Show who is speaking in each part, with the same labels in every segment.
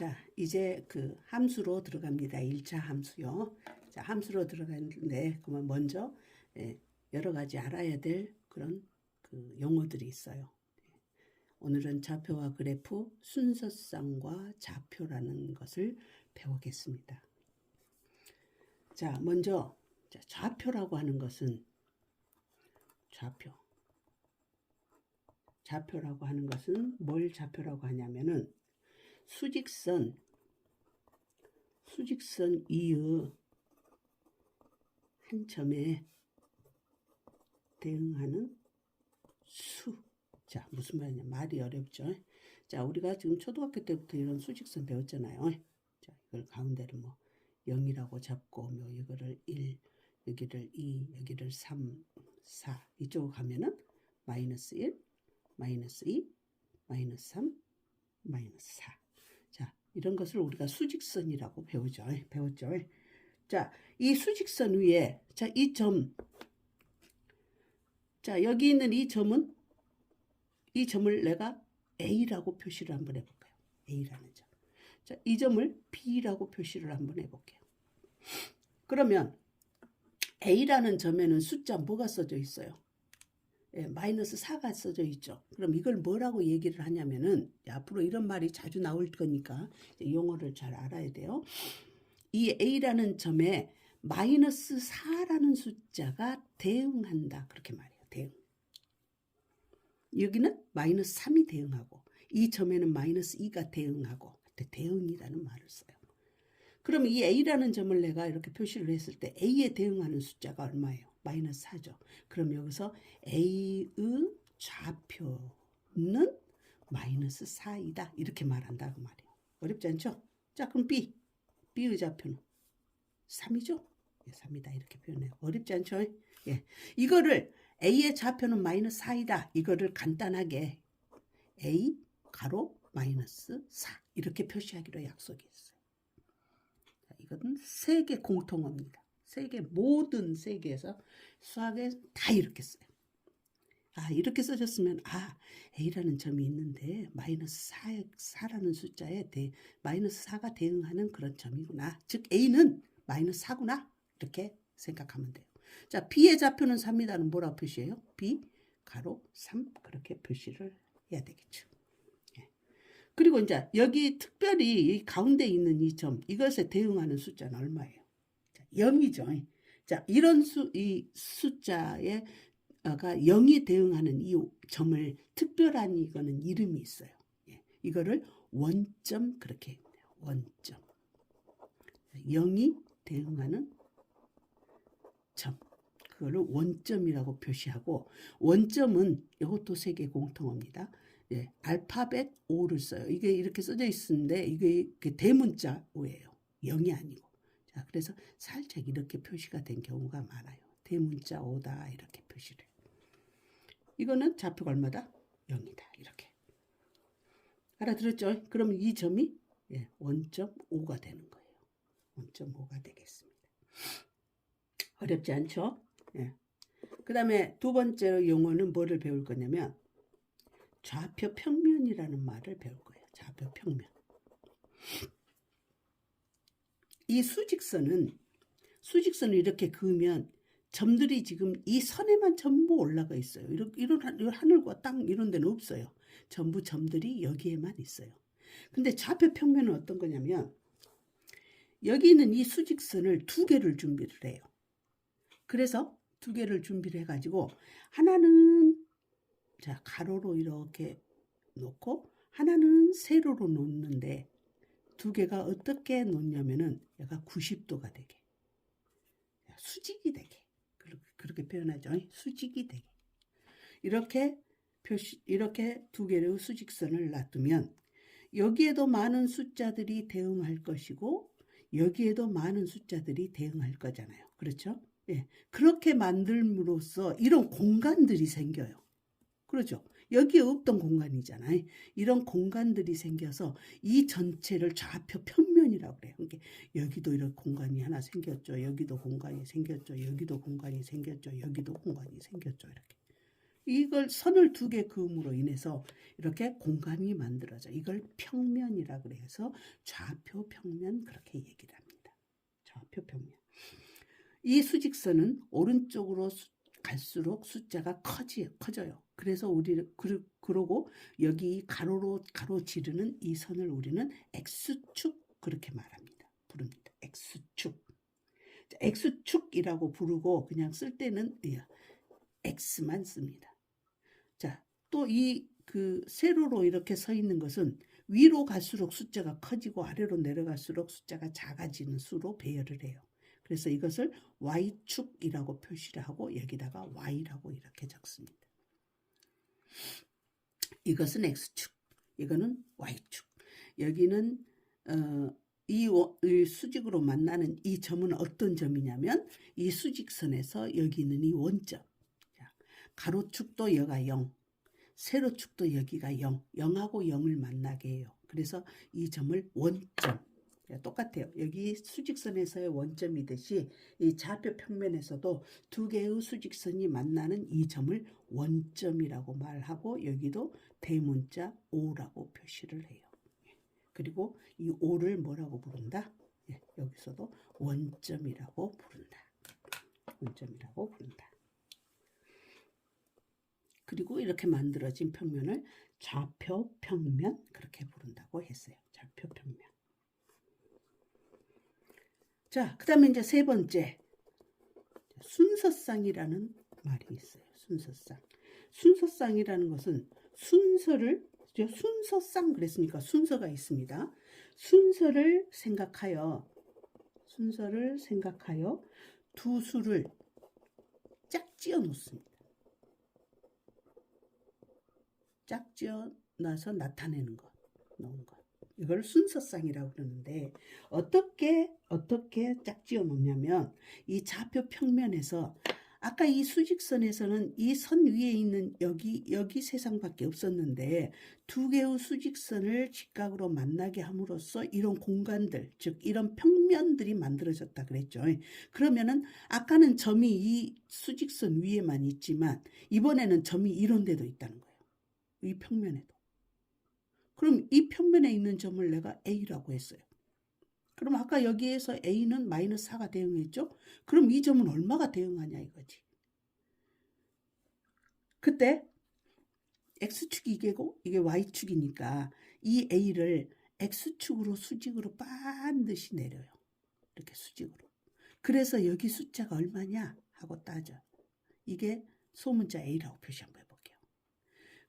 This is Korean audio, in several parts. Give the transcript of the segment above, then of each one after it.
Speaker 1: 자, 이제 그 함수로 들어갑니다. 1차 함수요. 자, 함수로 들어가는데, 그러면 먼저 예, 여러 가지 알아야 될 그런 그 용어들이 있어요. 오늘은 좌표와 그래프 순서쌍과 좌표라는 것을 배우겠습니다. 자, 먼저 자, 좌표라고 하는 것은 좌표. 좌표라고 하는 것은 뭘 좌표라고 하냐면은 수직선 수직선 이의 한 점에 대응하는 수. 자, 무슨 말이냐? 말이 어렵죠. 자, 우리가 지금 초등학교 때부터 이런 수직선 배웠잖아요. 자, 이걸 가운데를 뭐 0이라고 잡고 뭐 이거를 1, 여기를 2, 여기를 3, 4 이쪽으로 가면은 마이너스 1, 마이너스 2, 마이너스 3, 마이너스 4. 자, 이런 것을 우리가 수직선이라고 배우죠. 배웠죠. 자, 이 수직선 위에 자, 이 점. 자, 여기 있는 이 점은 이 점을 내가 A라고 표시를 한번 해 볼까요? A라는 점. 자, 이 점을 B라고 표시를 한번 해 볼게요. 그러면 A라는 점에는 숫자 뭐가 써져 있어요? 예, 마이너스 4가 써져 있죠. 그럼 이걸 뭐라고 얘기를 하냐면은 앞으로 이런 말이 자주 나올 거니까 용어를 잘 알아야 돼요. 이 A라는 점에 마이너스 4라는 숫자가 대응한다. 그렇게 말해요. 대응. 여기는 마이너스 3이 대응하고 이 점에는 마이너스 2가 대응하고 대응이라는 말을 써요. 그럼 이 A라는 점을 내가 이렇게 표시를 했을 때 A에 대응하는 숫자가 얼마예요? 마이너스 4죠. 그럼 여기서 A의 좌표는 마이너스 4이다. 이렇게 말한다고 말이에요. 어렵지 않죠? 자, 그럼 B. B의 좌표는 3이죠? 예, 3이다. 이렇게 표현해요. 어렵지 않죠? 예. 이거를 A의 좌표는 마이너스 4이다. 이거를 간단하게 A 가로 마이너스 4 이렇게 표시하기로 약속했어요. 자, 이것은 세계 공통어입니다. 세계 모든 세계에서 수학에 다 이렇게 써요. 아 이렇게 써졌으면 아 A라는 점이 있는데 마이너스 4, 4라는 숫자에 대, 마이너스 4가 대응하는 그런 점이구나. 즉 A는 마이너스 4구나. 이렇게 생각하면 돼요. 자 B의 좌표는 3이다는 뭐라고 표시해요? B 가로 3 그렇게 표시를 해야 되겠죠. 예. 그리고 이제 여기 특별히 이 가운데 있는 이 점 이것에 대응하는 숫자는 얼마예요? 0이죠. 자, 이런 수, 이 숫자에, 가 0이 대응하는 이 점을 특별한 이거는 이름이 있어요. 예, 이거를 원점 그렇게 해요. 원점. 0이 대응하는 점. 그거를 원점이라고 표시하고 원점은 이것도 세계 공통어입니다. 예, 알파벳 O를 써요. 이게 이렇게 써져 있는데 이게 대문자 O예요. 0이 아니고. 자, 그래서 살짝 이렇게 표시가 된 경우가 많아요. 대문자 오다 이렇게 표시를. 이거는 좌표가 얼마다? 0이다. 이렇게. 알아들었죠? 그럼 이 점이 예, 원점 5가 되는 거예요. 원점 5가 되겠습니다. 어렵지 않죠? 예. 그 다음에 두 번째 용어는 뭐를 배울 거냐면 좌표 평면이라는 말을 배울 거예요. 좌표 평면. 이 수직선은 수직선을 이렇게 그으면 점들이 지금 이 선에만 전부 올라가 있어요. 이런, 이런 하늘과 땅 이런 데는 없어요. 전부 점들이 여기에만 있어요. 근데 좌표 평면은 어떤 거냐면 여기 있는 이 수직선을 두 개를 준비를 해요. 그래서 두 개를 준비를 해가지고 하나는 자 가로로 이렇게 놓고 하나는 세로로 놓는데 두 개가 어떻게 놓냐면은 얘가 90도가 되게 수직이 되게 그렇게 표현하죠. 수직이 되게 이렇게 표시 이렇게 두 개의 수직선을 놔두면 여기에도 많은 숫자들이 대응할 것이고 여기에도 많은 숫자들이 대응할 거잖아요. 그렇죠? 예. 그렇게 만들므로써 이런 공간들이 생겨요. 그렇죠? 여기에 없던 공간이잖아요. 이런 공간들이 생겨서 이 전체를 좌표 평면이라고 그래요. 그러니까 여기도 이런 공간이 하나 생겼죠. 여기도 공간이 생겼죠. 여기도 공간이 생겼죠. 여기도 공간이 생겼죠. 이렇게. 이걸 선을 두 개 그음으로 인해서 이렇게 공간이 만들어져. 이걸 평면이라 그래서 좌표 평면 그렇게 얘기를 합니다. 좌표 평면. 이 수직선은 오른쪽으로 수- 갈수록 숫자가 커지, 커져요. 그래서 우리 그, 그러고 여기 가로로 가로 지르는 이 선을 우리는 x축 그렇게 말합니다. 부릅니다. x축. 자, x축이라고 부르고 그냥 쓸 때는 예, x만 씁니다. 자, 또 이 그 세로로 이렇게 서 있는 것은 위로 갈수록 숫자가 커지고 아래로 내려갈수록 숫자가 작아지는 수로 배열을 해요. 그래서 이것을 y축이라고 표시를 하고 여기다가 y라고 이렇게 적습니다. 이것은 x축, 이거는 y축. 여기는 어, 이, 수직으로 만나는 이 점은 어떤 점이냐면 이 수직선에서 여기 있는 이 원점. 자, 가로축도 여가 0, 세로축도 여기가 0, 0하고 0을 만나게 해요. 그래서 이 점을 원점. 예, 똑같아요. 여기 수직선에서의 원점이듯이 이 좌표 평면에서도 두 개의 수직선이 만나는 이 점을 원점이라고 말하고 여기도 대문자 O라고 표시를 해요. 그리고 이 O를 뭐라고 부른다? 예, 여기서도 원점이라고 부른다. 원점이라고 부른다. 그리고 이렇게 만들어진 평면을 좌표 평면 그렇게 부른다고 했어요. 좌표 평면. 자, 그 다음에 이제 세 번째 순서쌍이라는 말이 있어요. 순서쌍. 순서쌍이라는 것은 순서를 저 순서쌍 그랬으니까 순서가 있습니다. 순서를 생각하여 순서를 생각하여 두 수를 짝지어 놓습니다. 짝지어 놔서 나타내는 것, 놓은 것. 이걸 순서쌍이라고 그러는데 어떻게 어떻게 짝지어 놓냐면 이 좌표 평면에서 아까 이 수직선에서는 이 선 위에 있는 여기 여기 세상밖에 없었는데 두 개의 수직선을 직각으로 만나게 함으로써 이런 공간들 즉 이런 평면들이 만들어졌다 그랬죠. 그러면은 아까는 점이 이 수직선 위에만 있지만 이번에는 점이 이런 데도 있다는 거예요. 이 평면에도. 그럼 이 평면에 있는 점을 내가 A라고 했어요. 그럼 아까 여기에서 A는 마이너스 4가 대응했죠? 그럼 이 점은 얼마가 대응하냐 이거지. 그때 X축이 이게고 이게 Y축이니까 이 A를 X축으로 수직으로 반드시 내려요. 이렇게 수직으로. 그래서 여기 숫자가 얼마냐 하고 따져. 이게 소문자 A라고 표시 한번 해볼게요.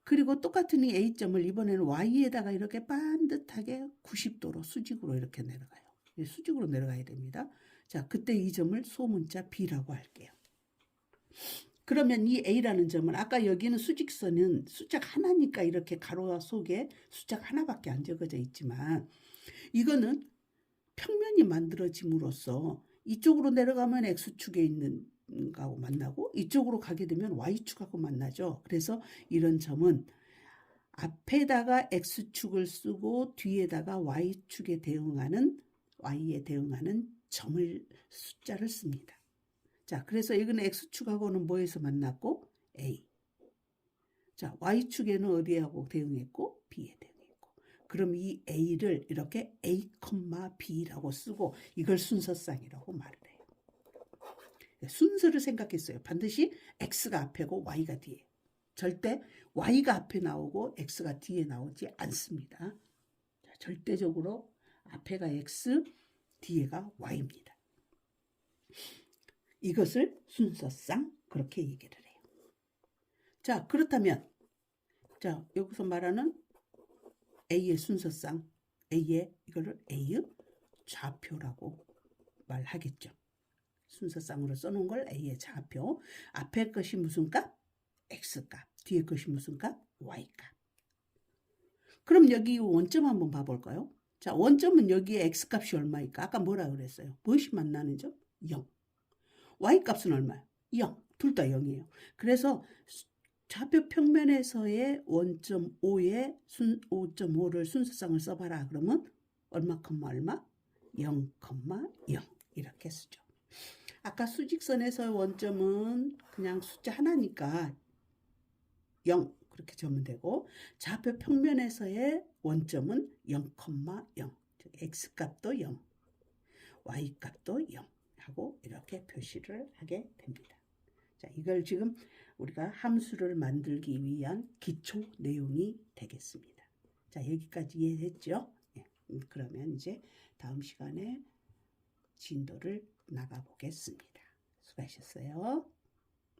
Speaker 1: 그리고 똑같은 이 A점을 이번에는 Y에다가 이렇게 반듯하게 90도로 수직으로 이렇게 내려가요. 이 수직으로 내려가야 됩니다. 자, 그때 이 점을 소문자 B라고 할게요. 그러면 이 A라는 점은 아까 여기는 수직선은 숫자가 하나니까 이렇게 가로 속에 숫자가 하나밖에 안 적어져 있지만 이거는 평면이 만들어짐으로써 이쪽으로 내려가면 X축에 있는 거 하고 만나고 이쪽으로 가게 되면 Y축하고 만나죠. 그래서 이런 점은 앞에다가 X축을 쓰고 뒤에다가 Y축에 대응하는 Y에 대응하는 점을 숫자를 씁니다. 자, 그래서 이거는 X축하고는 뭐에서 만났고 A. 자, Y축에는 어디하고 대응했고 B에 대응했고. 그럼 이 A를 이렇게 A, B라고 쓰고 이걸 순서쌍이라고 말을 해요. 순서를 생각했어요. 반드시 X가 앞에고 Y가 뒤에. 절대 Y가 앞에 나오고 X가 뒤에 나오지 않습니다. 자, 절대적으로 앞에가 X, 뒤에가 Y입니다. 이것을 순서상 그렇게 얘기를 해요. 자, 그렇다면 자, 여기서 말하는 A의 순서상 A의 이거를 A의 좌표라고 말하겠죠. 순서상으로 써놓은 걸 A의 좌표. 앞에 것이 무슨 값? X값. 뒤에 것이 무슨 값? Y값. 그럼 여기 원점 한번 봐볼까요? 자, 원점은 여기에 X값이 얼마일까? 아까 뭐라 그랬어요? 무엇이 만나는 점? 0. Y값은 얼마야? 0. 둘 다 0이에요. 그래서 좌표 평면에서의 원점 5에 순 5.5를 순서상을 써봐라. 그러면 얼마 얼마? 0,0 이렇게 쓰죠. 아까 수직선에서의 원점은 그냥 숫자 하나니까 0 그렇게 적으면 되고 좌표 평면에서의 원점은 0,0즉 x 값도 0 y 값도 0 하고 이렇게 표시를 하게 됩니다. 자, 이걸 지금 우리가 함수를 만들기 위한 기초 내용이 되겠습니다. 자, 여기까지 이해했죠? 예, 음, 그러면 이제 다음 시간에 진도를 나가 보겠습니다. 수고하셨어요.